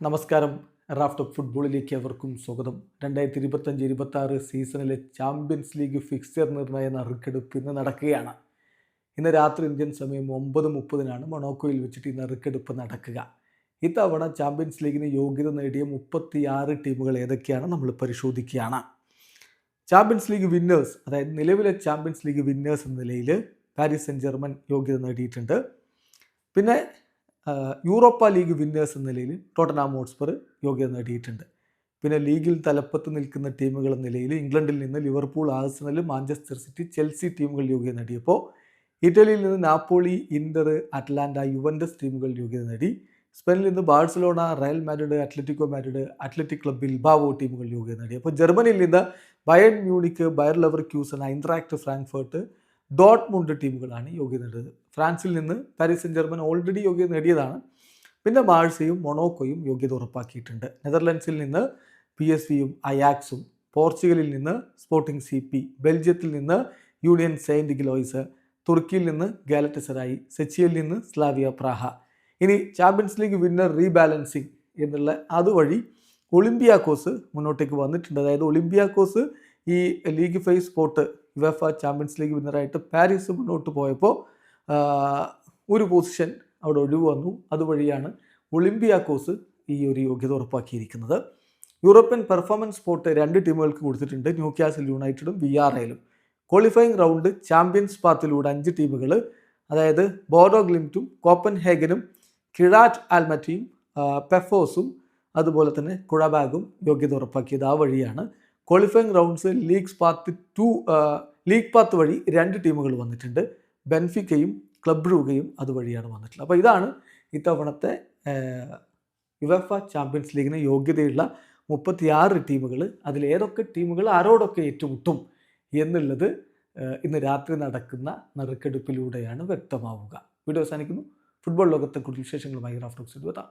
നമസ്കാരം. Raft of ഫുട്ബോളിലേക്ക് അവർക്കും സ്വാഗതം. രണ്ടായിരത്തി ഇരുപത്തഞ്ച് ഇരുപത്തി ആറ് സീസണിലെ ചാമ്പ്യൻസ് ലീഗ് ഫിക്സർ നിർണയ നറുക്കെടുപ്പ് ഇന്ന് നടക്കുകയാണ്. ഇന്ന് രാത്രി ഇന്ത്യൻ സമയം ഒമ്പത് മുപ്പതിനാണ് മൊണോക്കോയിൽ വെച്ചിട്ട് ഈ നറുക്കെടുപ്പ് നടക്കുക. ഇത്തവണ ചാമ്പ്യൻസ് ലീഗിന് യോഗ്യത നേടിയ മുപ്പത്തിയാറ് ടീമുകൾ ഏതൊക്കെയാണ് നമ്മൾ പരിശോധിക്കുകയാണ്. ചാമ്പ്യൻസ് ലീഗ് വിന്നേഴ്സ് അതായത് നിലവിലെ ചാമ്പ്യൻസ് ലീഗ് വിന്നേഴ്സ് എന്ന നിലയിൽ പാരീസ് സെൻ ജർമ്മൻ യോഗ്യത നേടിയിട്ടുണ്ട്. പിന്നെ യൂറോപ്പ ലീഗ് വിന്നേഴ്സ് എന്ന നിലയിൽ ടോട്ടനാം ഹോട്ട്സ്പർ യോഗ്യത നേടിയിട്ടുണ്ട്. പിന്നെ ലീഗിൽ തലപ്പത്ത് നിൽക്കുന്ന ടീമുകൾ എന്ന നിലയിൽ ഇംഗ്ലണ്ടിൽ നിന്ന് Liverpool Arsenal Manchester City Chelsea ടീമുകൾ യോഗ്യത നേടിയപ്പോൾ ഇറ്റലിയിൽ നിന്ന് നാപ്പോളി ഇന്റർ അറ്റ്ലാന്റ യുവൻഡസ് ടീമുകൾ യോഗ്യത നേടി. സ്പെയിനിൽ നിന്ന് Barcelona Real Madrid Atletico Madrid Athletic Club Bilbao ടീമുകൾ യോഗ്യത നേടി അപ്പോൾ ജർമ്മനിയിൽ നിന്ന് Bayern Munich Bayer Leverkusen Eintracht Frankfurt Dortmund ടീമുകളാണ് യോഗ്യത നേടിയത്. ഫ്രാൻസിൽ നിന്ന് പാരീസ് സെൻ ജർമ്മൻ ഓൾറെഡി യോഗ്യത നേടിയതാണ്. പിന്നെ മാഴ്സയും മൊണോക്കോയും യോഗ്യത ഉറപ്പാക്കിയിട്ടുണ്ട്. നെതർലൻഡ്സിൽ നിന്ന് പി എസ് വിയും അയാക്സും പോർച്ചുഗലിൽ നിന്ന് സ്പോർട്ടിംഗ് സി പി ബെൽജിയത്തിൽ നിന്ന് യൂണിയൻ സെയിന്റ് ഗിലോയ്സ് തുർക്കിയിൽ നിന്ന് ഗാലറ്റസറായി സെച്ചിയിൽ നിന്ന് സ്ലാവിയ പ്രാഹ. ഇനി ചാമ്പ്യൻസ് ലീഗ് വിന്നർ റീബാലൻസിങ് എന്നുള്ള അതുവഴി ഒളിമ്പിയാക്കോസ് മുന്നോട്ടേക്ക് വന്നിട്ടുണ്ട്. അതായത് ഒളിമ്പിയാക്കോസ് ഈ league phase spot UEFA Champions League വിന്നറായിട്ട് Paris മുന്നോട്ട് പോയപ്പോൾ ഒരു പൊസിഷൻ അവിടെ ഒഴിവ് വന്നു അതുവഴിയാണ് ഒളിമ്പിയാക്കോസ് ഈ ഒരു യോഗ്യത ഉറപ്പാക്കിയിരിക്കുന്നത്. യൂറോപ്യൻ പെർഫോമൻസ് സ്പോട്ട് രണ്ട് ടീമുകൾക്ക് കൊടുത്തിട്ടുണ്ട്. ന്യൂ ക്യാസൽ യുണൈറ്റഡും വി ആർ ഐയിലും ക്വാളിഫയിങ് റൗണ്ട് ചാമ്പ്യൻസ് പാത്തിലൂടെ അഞ്ച് ടീമുകൾ അതായത് ബോഡോ ഗ്ലിംറ്റും കോപ്പൻ ഹേഗനും കിഴാറ്റ് ആൽമറ്റിയും പെഫോസും അതുപോലെ തന്നെ കുഴബാഗും യോഗ്യത ഉറപ്പാക്കിയത് ആ വഴിയാണ്. Qualifying rounds league path to league path വഴി രണ്ട് ടീമുകൾ വന്നിട്ടുണ്ട്. ബെൻഫിക്കയും ക്ലബ് റൂഗയും അതുവഴിയാണ് വന്നിട്ടുള്ളത്. അപ്പോൾ ഇതാണ് ഇത്തവണത്തെ യുവഫ ചാമ്പ്യൻസ് ലീഗിന് യോഗ്യതയുള്ള മുപ്പത്തിയാറ് ടീമുകൾ അതിലേതൊക്കെ ടീമുകൾ ആരോടൊക്കെ ഏറ്റുമുട്ടും എന്നുള്ളത് ഇന്ന് രാത്രി നടക്കുന്ന നറുക്കെടുപ്പിലൂടെയാണ് വ്യക്തമാവുക. വീഡിയോ അവസാനിക്കുന്നു. ഫുട്ബോൾ ലോകത്തെ കൂടുതൽ വിശേഷങ്ങളുമായി റാഫ്റ്റോക്സ് എത്താം